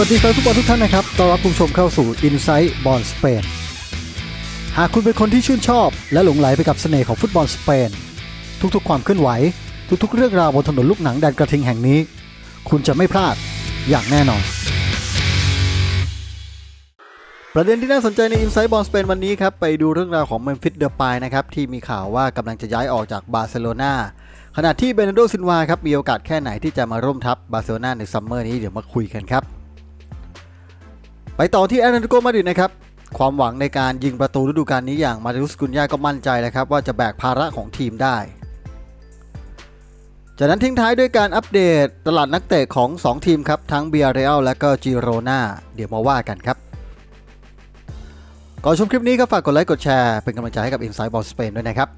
วัสดีแฟนฟุตบอลทุกท่านนะครับ ต้อนรับผู้ชมเข้าสู่ Insight Ball Spain หากคุณเป็นคนที่ชื่นชอบ และหลงไหลไปกับเสน่ห์ของฟุตบอลสเปน ทุกๆ ความเคลื่อนไหว ทุกๆ เรื่องราวบนถนนลูกหนังแดนกระทิงแห่งนี้ คุณจะไม่พลาดอย่างแน่นอน ประเด็นที่น่าสนใจใน Inside Ball Spain วันนี้ครับ ไปดูเรื่องราวของเมมฟิสเดอ p ปายนะครับที่มีข่าวว่ากำลังจะย้ายออกจากบาร์เซโลนาขณะที่เบนโดซินวาครับมีโอกาสแค่ไหนที่จะมาร่วมทัพบาร์เซโลนาในซัมเมอร์นี้เดี๋ยวมาคุยกันครับ ไปต่อที่แอตเลติโกมาดริดนะครับความหวังในการยิงประตูฤดูกาลนี้อย่างมาริอุสกุนยาก็มั่นใจแล้วครับว่าจะแบกภาระของทีมได้ จากนั้นทิ้งท้ายด้วยการอัปเดตตลาดนักเตะของ 2 ทีมครับ ทั้งเบียร์เรอัลและก็จิโรนาเดี๋ยวมาว่ากันครับ ก่อนชมคลิปนี้ก็ฝากกดไลค์กดแชร์เป็นกำลังใจให้กับ Inside Ball Spain ด้วยนะครับ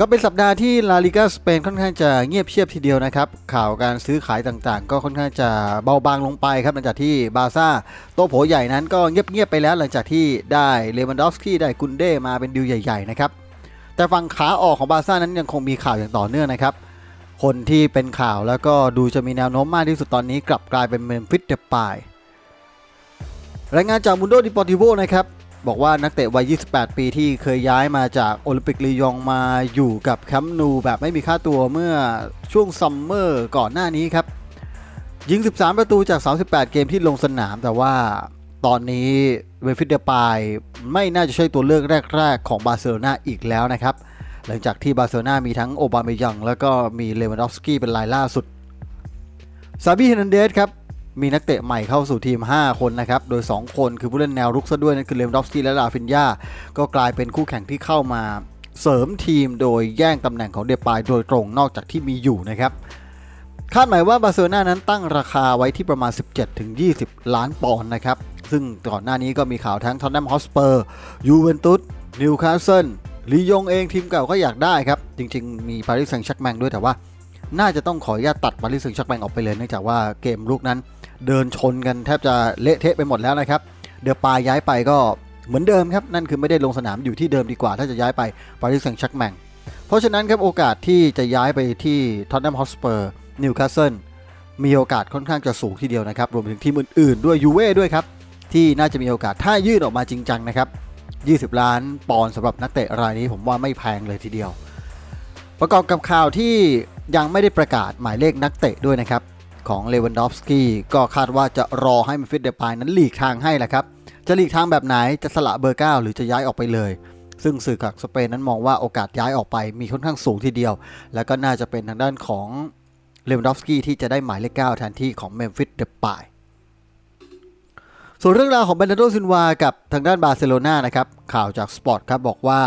ก็เป็นสัปดาห์ที่ลาลิกาสเปนค่อนข้างจะเงียบเชียบทีเดียวนะครับ ข่าวการซื้อขายต่างๆ ก็ค่อนข้างจะเบาบางลงไปครับหลังจากที่บาร์ซ่าโตโผใหญ่นั้นก็เงียบๆไปแล้วหลังจากที่ได้เลวันดอฟสกี้ได้กุนเด้มาเป็นดิวใหญ่ ๆ นะครับ แต่ฝั่งขาออกของบาร์ซ่านั้นยังคงมีข่าวอย่างต่อเนื่องนะครับ คนที่เป็นข่าวแล้วก็ดูจะมีแนวโน้มมากที่สุดตอนนี้กลับกลายเป็นเมมฟิสเดปายรายงานจากมุนโดดิปอร์ติโวนะครับ บอกว่านักเตะวัย 28 ปีที่เคยย้ายมาจากโอลิมปิกลียงมาอยู่กับแคมป์นูแบบไม่มีค่าตัวเมื่อช่วงซัมเมอร์ก่อนหน้านี้ครับ ยิง 13 ประตูจาก 38 เกมที่ลงสนามแต่ว่าตอนนี้เวฟิดเดปายไม่น่าจะใช่ตัวเลือกแรก ๆ ของบาร์เซโลนาอีกแล้วนะครับ หลังจากที่บาร์เซโลนามีทั้งโอบาเมยัง แล้วก็มีเลวันดอฟสกี้เป็นรายล่าสุดซาบิเฮนันเดสครับ มีนักเตะใหม่เข้าสู่ทีม 5 คนนะครับ โดย 2 คนคือผู้เล่นแนวรุกซะด้วยนั่นคือเลมดอฟสกี้และลาฟินยาก็กลายเป็นคู่แข่งที่เข้ามาเสริมทีมโดยแย่งตำแหน่งของเดปายโดยตรงนอกจากที่มีอยู่นะครับคาดหมายว่าบาร์เซโลนานั้นตั้งราคาไว้ที่ประมาณ 17-20 ล้านปอนด์นะครับ ซึ่งก่อนหน้านี้ก็มีข่าวทั้งทอนแนมฮอสเปอร์ยูเวนตุสนิวคาสเซิลลียงเองทีมเก่าก็อยากได้ครับ จริงๆ มีปารีสแซงต์แชร์กแมงด้วยแต่ว่า น่าจะต้องขออนุญาตตัดปารีสแซงต์แชร์กแมงออกไปเลยเนื่องจากว่าเกมลุกนั้น เดินชนกันแทบจะเละเทะไปหมดแล้วนะครับ เดอปาย้ายไปก็เหมือนเดิมครับ นั่นคือไม่ได้ลงสนามอยู่ที่เดิมดีกว่า ถ้าจะย้ายไปปารีสแซงต์แชร์กแมงเพราะฉะนั้นครับโอกาสที่จะย้ายไปที่ท็อตแนมฮอสเปอร์นิวคาสเซิลมีโอกาสค่อนข้างจะสูงทีเดียวนะครับ รวมถึงทีมอื่นๆ ด้วยยูเว่ด้วยครับ ที่น่าจะมีโอกาสถ้ายื่นออกมาจริงจังนะครับ 20 ล้านปอนด์สำหรับนักเตะรายนี้ผมว่าไม่แพงเลยทีเดียว ประกอบกับข่าวที่ยังไม่ได้ประกาศหมายเลขนักเตะด้วยนะครับ ของเลวันดอฟสกี้ก็คาดว่าจะรอให้มันฟิตเดปายนั้นหลีกทางให้แหละครับ จะหลีกทางแบบไหนจะสละเบอร์ 9 หรือจะย้ายออกไปเลย ซึ่งสื่อจากสเปนนั้นมองว่าโอกาสย้ายออกไปมีค่อนข้างสูงทีเดียว แล้วก็น่าจะเป็นทางด้านของเลวันดอฟสกี้ที่จะได้หมายเลข9แทนที่ของเมมฟิสเดปายส่วนเรื่องราวของเบรนโดซินวากับทางด้านบาร์เซโลนานะครับข่าวจากสปอร์ตครับบอกว่า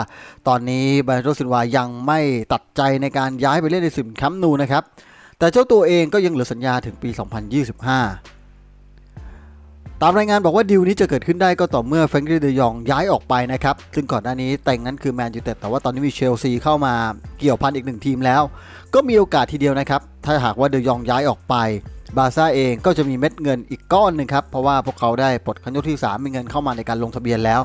ตอนนี้เบรนโดซินวายังไม่ตัดใจในการย้ายไปเล่นในสิมแคมป์นูนะครับ แต่เจ้าตัวเองก็ยังเหลือสัญญาถึงปี 2025 ตามรายงานบอกว่าดีลนี้จะเกิดขึ้นได้ก็ต่อเมื่อแฟรงกี้เดยองย้ายออกไปนะครับ ซึ่งก่อนหน้านี้แต่งนั้นคือแมนยูเต็ดแต่ว่าตอนนี้มีเชลซีเข้ามาเกี่ยวพันอีกหนึ่งทีมแล้ว ก็มีโอกาสทีเดียวนะครับ ถ้าหากว่าเดยองย้ายออกไปบาร์ซ่าเองก็จะมีเม็ดเงินอีกก้อนหนึ่งครับ เพราะว่าพวกเขาได้ปลดคันยกที่ 3 มีเงินเข้ามาในการลงทะเบียนแล้ว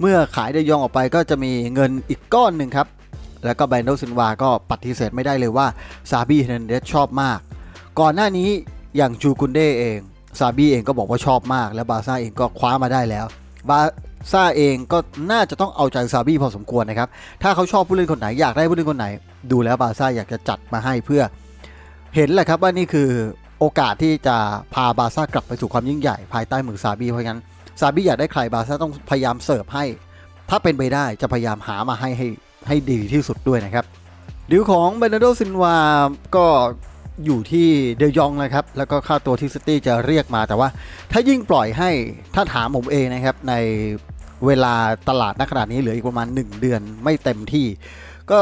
เมื่อขายเดยองออกไปก็จะมีเงินอีกก้อนหนึ่งครับ แล้วก็แบรนโดซินวาก็ปฏิเสธไม่ได้เลยว่าซาบีเฮนเดสชอบมาก ก่อนหน้านี้อย่างจูกุนเดเองซาบีเองก็บอกว่าชอบมาก และบาซ่าเองก็คว้ามาได้แล้วบาซ่าเองก็น่าจะต้องเอาใจซาบีพอสมควรนะครับ ถ้าเขาชอบผู้เล่นคนไหนอยากได้ผู้เล่นคนไหน ดูแล้วบาซ่าอยากจะจัดมาให้เพื่อ เห็นแหละครับว่านี่คือโอกาสที่จะพาบาซ่ากลับไปสู่ความยิ่งใหญ่ภายใต้มือซาบีเพราะงั้นซาบีอยากได้ใครบาซ่าต้องพยายามเสิร์ฟให้ ถ้าเป็นไปได้จะพยายามหามาให้ให้ ให้ดีที่สุดด้วยนะครับดิวของเบรนโดซินวาก็อยู่ที่เดยองนะครับ แล้วก็ค่าตัวที่ซิตี้จะเรียกมาแต่ว่า ถ้ายิ่งปล่อยให้ถ้าถามผมเองนะครับ ในเวลาตลาดณขณะนี้เหลืออีกประมาณ 1 เดือนไม่เต็มที่ ก็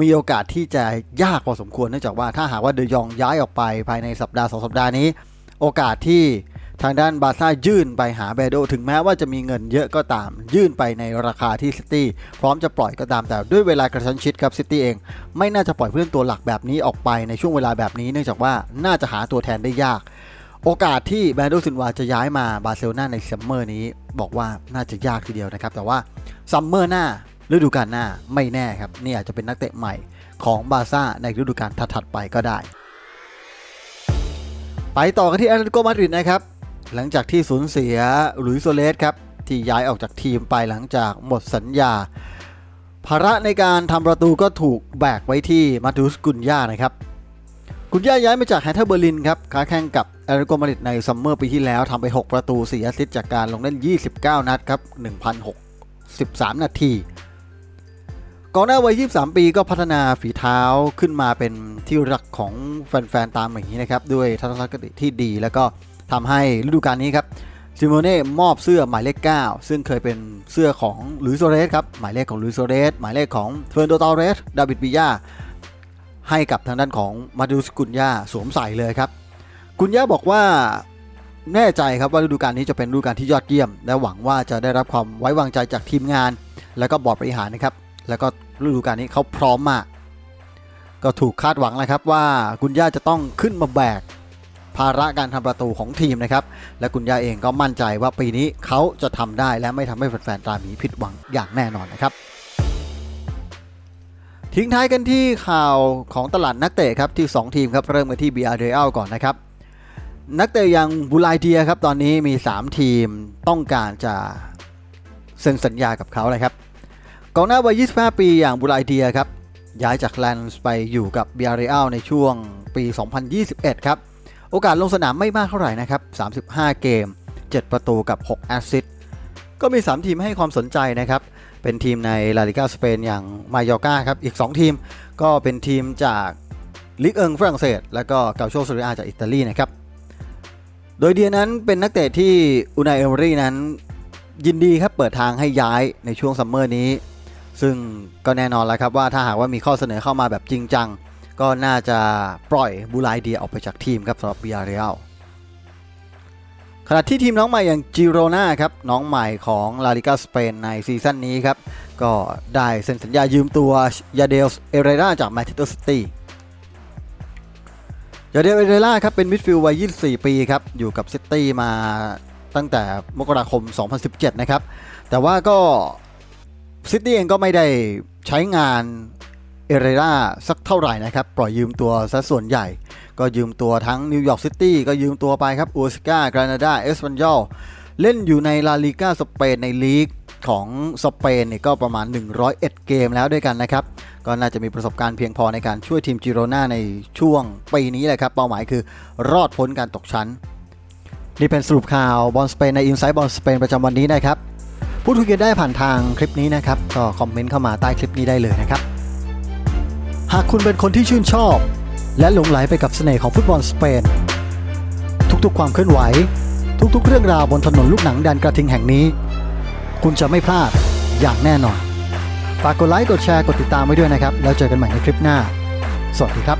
มีโอกาสที่จะยากพอสมควรเนื่องจากว่าถ้าหากว่าเดยองย้ายออกไปภายในสัปดาห์สองสัปดาห์นี้ โอกาสที่ ทางด้านบาซ่ายื่นไปหาเบโดถึงแม้ว่าจะมีเงินเยอะก็ตาม ยื่นไปในราคาที่ซิตี้พร้อมจะปล่อยก็ตามแต่ด้วยเวลากระชั้นชิดครับซิตี้เอง ไม่น่าจะปล่อยผู้เล่นตัวหลักแบบนี้ออกไปในช่วงเวลาแบบนี้ เนื่องจากว่าน่าจะหาตัวแทนได้ยาก โอกาสที่แบรนโดซินวาจะย้ายมาบาร์เซโลนาในซัมเมอร์นี้ บอกว่าน่าจะยากทีเดียวนะครับแต่ว่าซัมเมอร์หน้าฤดูกาลหน้าไม่แน่ครับนี่อาจจะเป็นนักเตะใหม่ของบาร์ซ่าในฤดูกาลถัดๆไปก็ได้ ไปต่อกันที่แอตเลติโกมาดริดนะครับ หลังจากที่สูญเสียหลุยโซเลสครับที่ย้ายออกจากทีมไปหลังจากหมดสัญญา ภาระในการทำประตูก็ถูกแบกไว้ที่มาดูสกุนย่านะครับ กุนย่าย้ายมาจากแฮตเทอร์เบอร์ลินครับค้าแข่งกับแอตเลติโกมาริดในซัมเมอร์ปีที่แล้วทำไป 6 ประตู4แอสซิสต์จากการลงเล่น 29 นัดครับ1,063 นาทีกองหน้าวัย 23 ปีก็พัฒนาฝีเท้าขึ้นมาเป็นที่รักของแฟนๆ ตามอย่างนี้นะครับ ด้วยทัศนคติที่ดีแล้วก็ ทำให้ฤดูกาลนี้ครับซิโมเน่มอบเสื้อหมายเลข 9 ซึ่งเคยเป็นเสื้อของลุยโซเรสครับ หมายเลขของลุยโซเรส หมายเลขของเฟอร์นโดตอเรส ดาวิดบิยาให้กับทางด้านของมาดูสกุนย่าสวมใส่เลยครับ กุนย่าบอกว่าแน่ใจครับว่าฤดูกาลนี้จะเป็นฤดูกาลที่ยอดเยี่ยม และหวังว่าจะได้รับความไว้วางใจจากทีมงาน และก็บอร์ดบริหารนะครับ แล้วก็ฤดูกาลนี้เขาพร้อมมาก ก็ถูกคาดหวังแล้วครับว่ากุนย่าจะต้องขึ้นมาแบก ภาระการทำประตูของทีมนะครับ และกุนย่าเองก็มั่นใจว่าปีนี้เขาจะทำได้และไม่ทำให้แฟนๆตราหมีผิดหวังอย่างแน่นอนนะครับทิ้งท้ายกันที่ข่าวของตลาดนักเตะครับที่ 2 ทีมครับเริ่มกันที่ BR Real ก่อนนะครับ นักเตะอย่างบูไลเดียครับตอนนี้มี 3 ทีมต้องการจะเซ็นสัญญากับเขาเลยครับกองหน้าวัย 25 ปีอย่างบุไลเดียครับย้ายจากแลนส์ไปอยู่กับบียร์เรอัลในช่วงปี 2021 ครับ โอกาสลงสนามไม่มากเท่าไหร่นะครับ 35 เกม 7 ประตูกับ 6 แอสซิสต์ ก็มี 3 ทีมให้ความสนใจนะครับ เป็นทีมในลาลิกาสเปนอย่างมายอกาครับ อีก 2 ทีมก็เป็นทีมจากลิกเอิงฝรั่งเศส และก็เกาโชซูริอาจากอิตาลีนะครับ โดยเดียนั้นเป็นนักเตะที่อุนายเอมรี่นั้นยินดีครับเปิดทางให้ย้ายในช่วงซัมเมอร์นี้ ซึ่งก็แน่นอนแล้วครับว่าถ้าหากว่ามีข้อเสนอเข้ามาแบบจริงจัง ก็น่าจะปล่อยบูไลเดียออกไปจากทีมครับสำหรับบิอาเรียลขณะที่ทีมน้องใหม่อย่างจิโรนาครับน้องใหม่ของลาลิกาสเปนในซีซั่นนี้ครับ ก็ได้เซ็นสัญญายืมตัวยาเดลเอเรราจากแมนเชสเตอร์ซิตี้ยาเดลเอเรราครับเป็นมิดฟิลด์วัย 24 ปีครับ อยู่กับซิตี้มาตั้งแต่มกราคม 2017 นะครับ แต่ว่าก็ซิตี้เองก็ไม่ได้ใช้งาน เอเรราสักเท่าไหร่นะครับ ปล่อยยืมตัวซะส่วนใหญ่ ก็ยืมตัวทั้งนิวยอร์กซิตี้ก็ยืมตัวไปครับอูสกากรานาดาเอสปันยอลเล่นอยู่ในลาลิก้าสเปนในลีกของสเปนเนี่ยก็ประมาณ 101 เกมแล้วด้วยกันนะครับ ก็น่าจะมีประสบการณ์เพียงพอในการช่วยทีมจิโรนาในช่วงปีนี้แหละครับ เป้าหมายคือรอดพ้นการตกชั้น นี่เป็นสรุปข่าวบอลสเปนใน Inside บอลสเปนประจำวันนี้นะครับ พูดคุยกันได้ผ่านทางคลิปนี้นะครับ ก็คอมเมนต์เข้ามาใต้คลิปนี้ได้เลยนะครับ หากคุณเป็นคนที่ชื่นชอบ และหลงไหลไปกับเสน่ห์ของฟุตบอลสเปน ทุกๆความเคลื่อนไหว ทุกๆ เรื่องราวบนถนนลูกหนังแดนกระทิงแห่งนี้ คุณจะไม่พลาดอย่างแน่นอน ฝากกดไลค์ กดแชร์ กดติดตามไว้ด้วยนะครับ แล้วเจอกันใหม่ในคลิปหน้า สวัสดีครับ